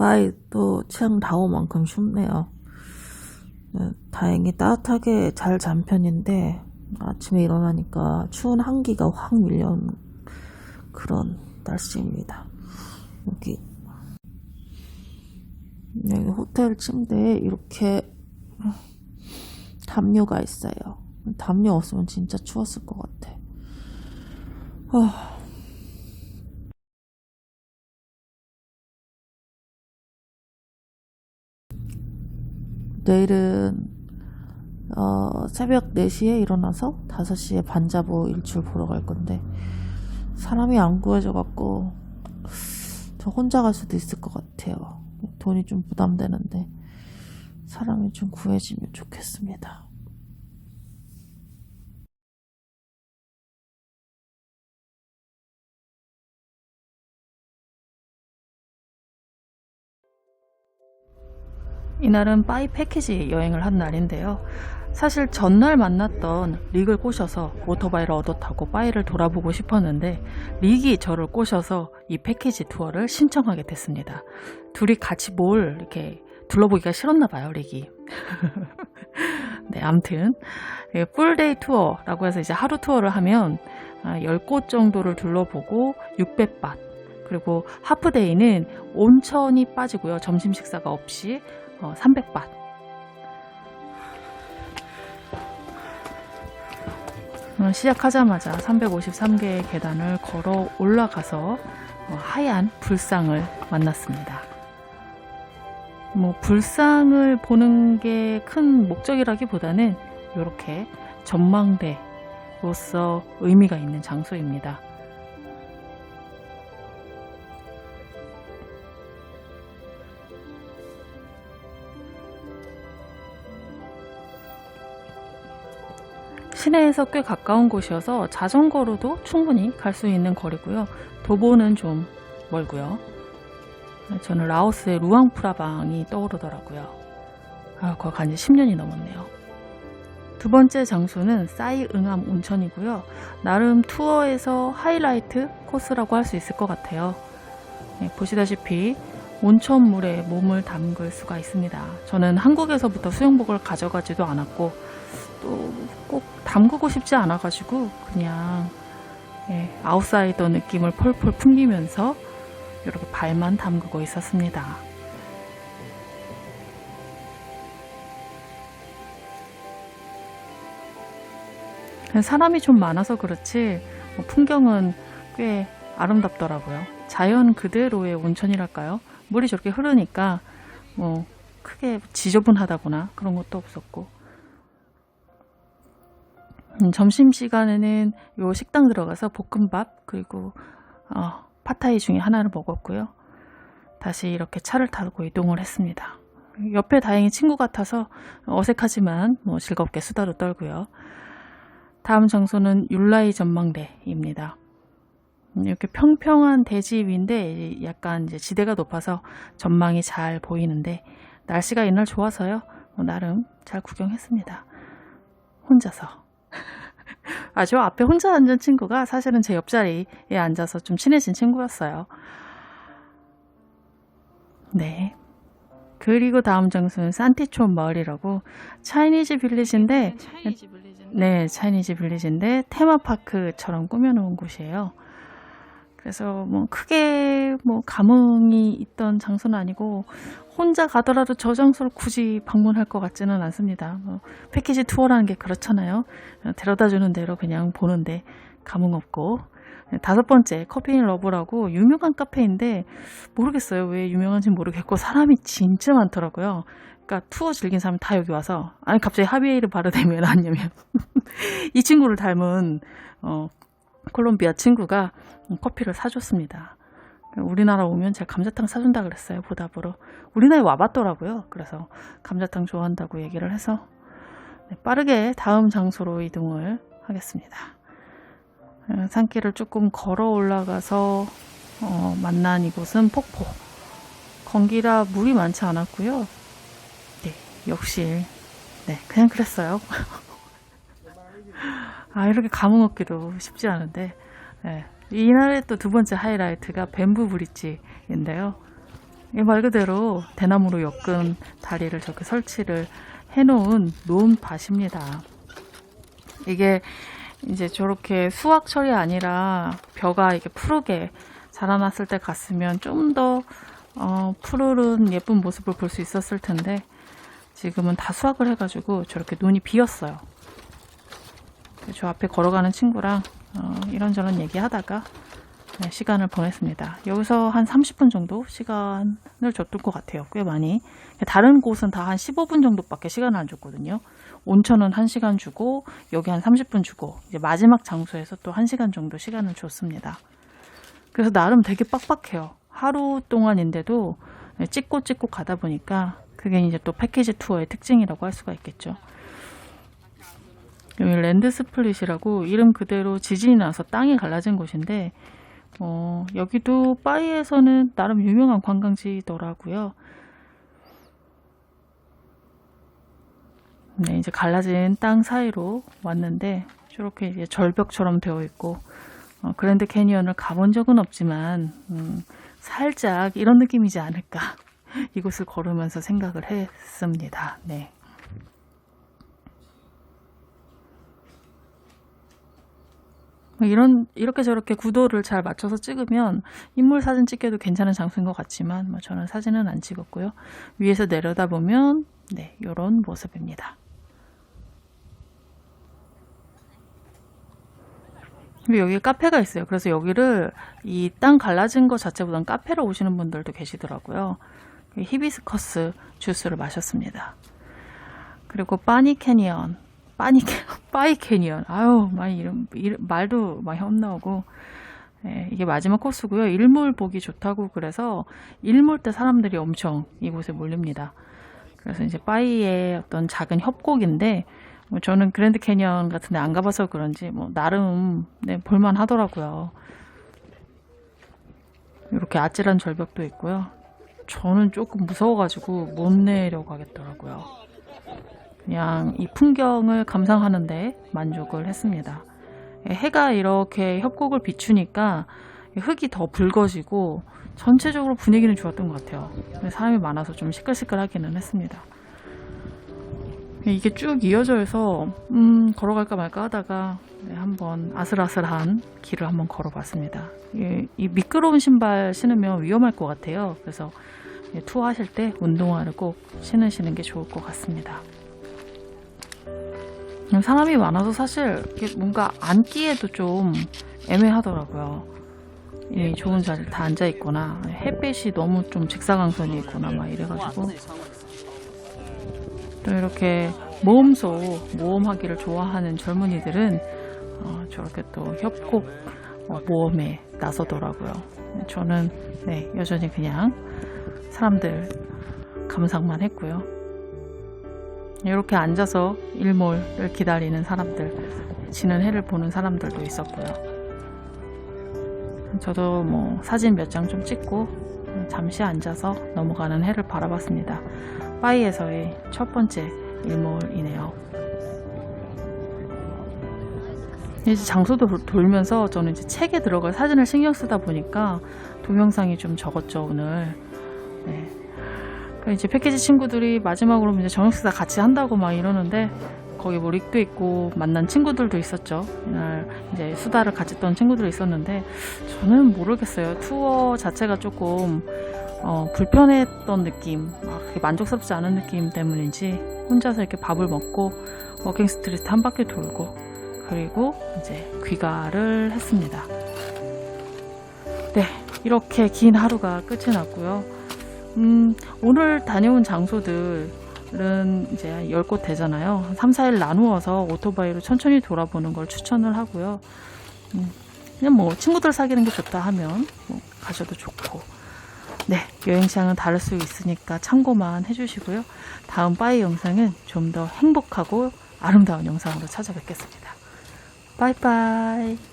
바이 또 취향 다오만큼 춥네요. 네, 다행히 따뜻하게 잘 잔 편인데 아침에 일어나니까 추운 한기가 확 밀려오는 그런 날씨입니다. 여기 여기 호텔 침대에 이렇게 담요가 있어요. 담요 없으면 진짜 추웠을 것 같아. 아. 내일은 어, 새벽 4시에 일어나서 5시에 반자보 일출 보러 갈 건데 사람이 안 구해져 갖고 저 혼자 갈 수도 있을 것 같아요. 돈이 좀 부담되는데 사람이 좀 구해지면 좋겠습니다. 이날은 빠이 패키지 여행을 한 날인데요. 사실 전날 만났던 릭을 꼬셔서 오토바이를 얻어 타고 빠이를 돌아보고 싶었는데 릭이 저를 꼬셔서 이 패키지 투어를 신청하게 됐습니다. 둘이 같이 뭘 이렇게 둘러보기가 싫었나 봐요, 릭이. 네, 암튼 예, 풀데이 투어라고 해서 이제 하루 투어를 하면 10곳 정도를 둘러보고 600밭 그리고 하프데이는 온천이 빠지고요. 점심 식사가 없이 300밭. 어, 시작하자마자 353개의 계단을 걸어 올라가서 어, 하얀 불상을 만났습니다. 뭐 불상을 보는 게 큰 목적이라기보다는 이렇게 전망대로서 의미가 있는 장소입니다. 시내에서 꽤 가까운 곳이어서 자전거로도 충분히 갈 수 있는 거리고요. 도보는 좀 멀고요. 저는 라오스의 루앙프라방이 떠오르더라고요. 아, 거기 간지 10년이 넘었네요. 두 번째 장소는 싸이 응암 온천이고요. 나름 투어에서 하이라이트 코스라고 할 수 있을 것 같아요. 네, 보시다시피 온천물에 몸을 담글 수가 있습니다. 저는 한국에서부터 수영복을 가져가지도 않았고 또 꼭 담그고 싶지 않아가지고 그냥 예, 아웃사이더 느낌을 펄펄 풍기면서 이렇게 발만 담그고 있었습니다. 사람이 좀 많아서 그렇지 뭐 풍경은 꽤 아름답더라고요. 자연 그대로의 온천이랄까요? 물이 저렇게 흐르니까 뭐 크게 지저분하다거나 그런 것도 없었고 음, 점심 시간에는 요 식당 들어가서 볶음밥 그리고 어, 파타이 중에 하나를 먹었고요. 다시 이렇게 차를 타고 이동을 했습니다. 옆에 다행히 친구 같아서 어색하지만 뭐 즐겁게 수다도 떨고요. 다음 장소는 율라이 전망대입니다. 음, 이렇게 평평한 대지 위인데 약간 이제 지대가 높아서 전망이 잘 보이는데 날씨가 이날 좋아서요. 뭐 나름 잘 구경했습니다. 혼자서. 아, 저 앞에 혼자 앉은 친구가 사실은 제 옆자리에 앉아서 좀 친해진 친구였어요. 네. 그리고 다음 장소는 산티촌 마을이라고 차이니즈 빌리지인데 네, 차이니즈 빌리지인데 테마파크처럼 꾸며놓은 곳이에요. 그래서 뭐 크게 뭐 감흥이 있던 장소는 아니고 혼자 가더라도 저 장소를 굳이 방문할 것 같지는 않습니다. 뭐 패키지 투어라는 게 그렇잖아요. 데려다 주는 대로 그냥 보는데 감흥 없고 다섯 번째 커피인 러브라고 유명한 카페인데 모르겠어요. 왜 유명한지 모르겠고 사람이 진짜 많더라고요. 그러니까 투어 즐긴 사람이 다 여기 와서 아니 갑자기 하비에이르 바르뎀이 왜 나왔냐면 이 친구를 닮은 어, 콜롬비아 친구가 커피를 사줬습니다. 우리나라 오면 제가 감자탕 사준다 그랬어요. 보답으로. 우리나라에 와봤더라고요. 그래서 감자탕 좋아한다고 얘기를 해서 네, 빠르게 다음 장소로 이동을 하겠습니다. 어, 산길을 조금 걸어 올라가서 어, 만난 이곳은 폭포. 건기라 물이 많지 않았고요. 네, 역시 네, 그냥 그랬어요. 아, 이렇게 감흥 없기도 쉽지 않은데, 네. 이날의 또 두 번째 하이라이트가 뱀부 브릿지인데요. 이말 그대로 대나무로 엮은 다리를 저렇게 설치를 해놓은 논밭입니다. 이게 이제 저렇게 수확철이 아니라 벼가 이게 푸르게 자라났을 때 갔으면 좀더 어, 푸르른 예쁜 모습을 볼 수 있었을 텐데 지금은 다 수확을 해가지고 저렇게 논이 비었어요. 저 앞에 걸어가는 친구랑 어, 이런저런 얘기하다가 네, 시간을 보냈습니다. 여기서 한 30분 정도 시간을 줬던 것 같아요. 꽤 많이. 다른 곳은 다 한 15분 정도밖에 시간을 안 줬거든요. 온천은 1시간 주고 여기 한 30분 주고 이제 마지막 장소에서 또 1시간 정도 시간을 줬습니다. 그래서 나름 되게 빡빡해요. 하루 동안인데도 찍고 찍고 가다 보니까 그게 이제 또 패키지 투어의 특징이라고 할 수가 있겠죠. 여기 랜드 스플릿이라고 이름 그대로 지진이 나서 땅이 갈라진 곳인데 어, 여기도 파이에서는 나름 유명한 관광지더라고요. 네, 이제 갈라진 땅 사이로 왔는데 저렇게 이제 절벽처럼 되어 있고 어, 그랜드 캐니언을 가본 적은 없지만 음, 살짝 이런 느낌이지 않을까 이곳을 걸으면서 생각을 했습니다. 네. 이런 이렇게 저렇게 구도를 잘 맞춰서 찍으면 인물 사진 찍기도 괜찮은 장소인 것 같지만 뭐 저는 사진은 안 찍었고요. 위에서 내려다 보면 네 이런 모습입니다. 그리고 여기 카페가 있어요. 그래서 여기를 이 땅 갈라진 것 자체보다는 카페로 오시는 분들도 계시더라고요. 히비스커스 주스를 마셨습니다. 그리고 빠니 캐니언, 빠니 캐, 빠이 캐니언. 아유, 많이 이름, 이름 말도 많이 헛나오고. 예, 이게 마지막 코스고요. 일몰 보기 좋다고 그래서 일몰 때 사람들이 엄청 이곳에 몰립니다. 그래서 이제 빠이의 어떤 작은 협곡인데 뭐 저는 그랜드 캐니언 같은 데 안 가봐서 그런지 뭐 나름 네, 볼만 하더라고요. 이렇게 아찔한 절벽도 있고요. 저는 조금 무서워가지고 못 내려고 하겠더라고요. 그냥 이 풍경을 감상하는데 만족을 했습니다. 예, 해가 이렇게 협곡을 비추니까 흙이 더 붉어지고 전체적으로 분위기는 좋았던 것 같아요. 사람이 많아서 좀 시끌시끌하기는 했습니다. 이게 쭉 이어져 있어 음, 걸어갈까 말까 하다가 네, 한번 아슬아슬한 길을 한번 걸어봤습니다. 이, 이 미끄러운 신발 신으면 위험할 것 같아요. 그래서 예, 투어하실 때 운동화를 꼭 신으시는 게 좋을 것 같습니다. 음, 사람이 많아서 사실 뭔가 앉기에도 좀 애매하더라고요. 이 좋은 자리에 다 앉아 있거나 햇빛이 너무 좀 직사광선이 있거나 막 이래가지고 또 이렇게 모험소 모험하기를 좋아하는 젊은이들은 어, 저렇게 또 협곡 어, 모험에 나서더라고요. 저는 네, 여전히 그냥 사람들 감상만 했고요. 이렇게 앉아서 일몰을 기다리는 사람들, 지는 해를 보는 사람들도 있었고요. 저도 뭐 사진 몇 장 좀 찍고 잠시 앉아서 넘어가는 해를 바라봤습니다. 파이에서의 첫 번째 일몰이네요. 이제 장소도 돌- 돌면서 저는 이제 책에 들어갈 사진을 신경 쓰다 보니까 동영상이 좀 적었죠 오늘. 네. 그 이제 패키지 친구들이 마지막으로 이제 저녁 식사 같이 한다고 막 이러는데 거기 뭐 릭도 있고 만난 친구들도 있었죠. 이날 이제 수다를 같이 했던 친구들이 있었는데 저는 모르겠어요. 투어 자체가 조금 어, 불편했던 느낌, 막 그렇게 만족스럽지 않은 느낌 때문인지 혼자서 이렇게 밥을 먹고 워킹 스트리트 한 바퀴 돌고 그리고 이제 귀가를 했습니다. 네, 이렇게 긴 하루가 끝이 났고요. 음, 오늘 다녀온 장소들은 이제 10곳 되잖아요. 3, 4일 나누어서 오토바이로 천천히 돌아보는 걸 추천을 하고요. 음, 그냥 뭐 친구들 사귀는 게 좋다 하면 뭐 가셔도 좋고 네, 여행시장은 다를 수 있으니까 참고만 해주시고요. 다음 빠이 영상은 좀 더 행복하고 아름다운 영상으로 찾아뵙겠습니다. 빠이빠이.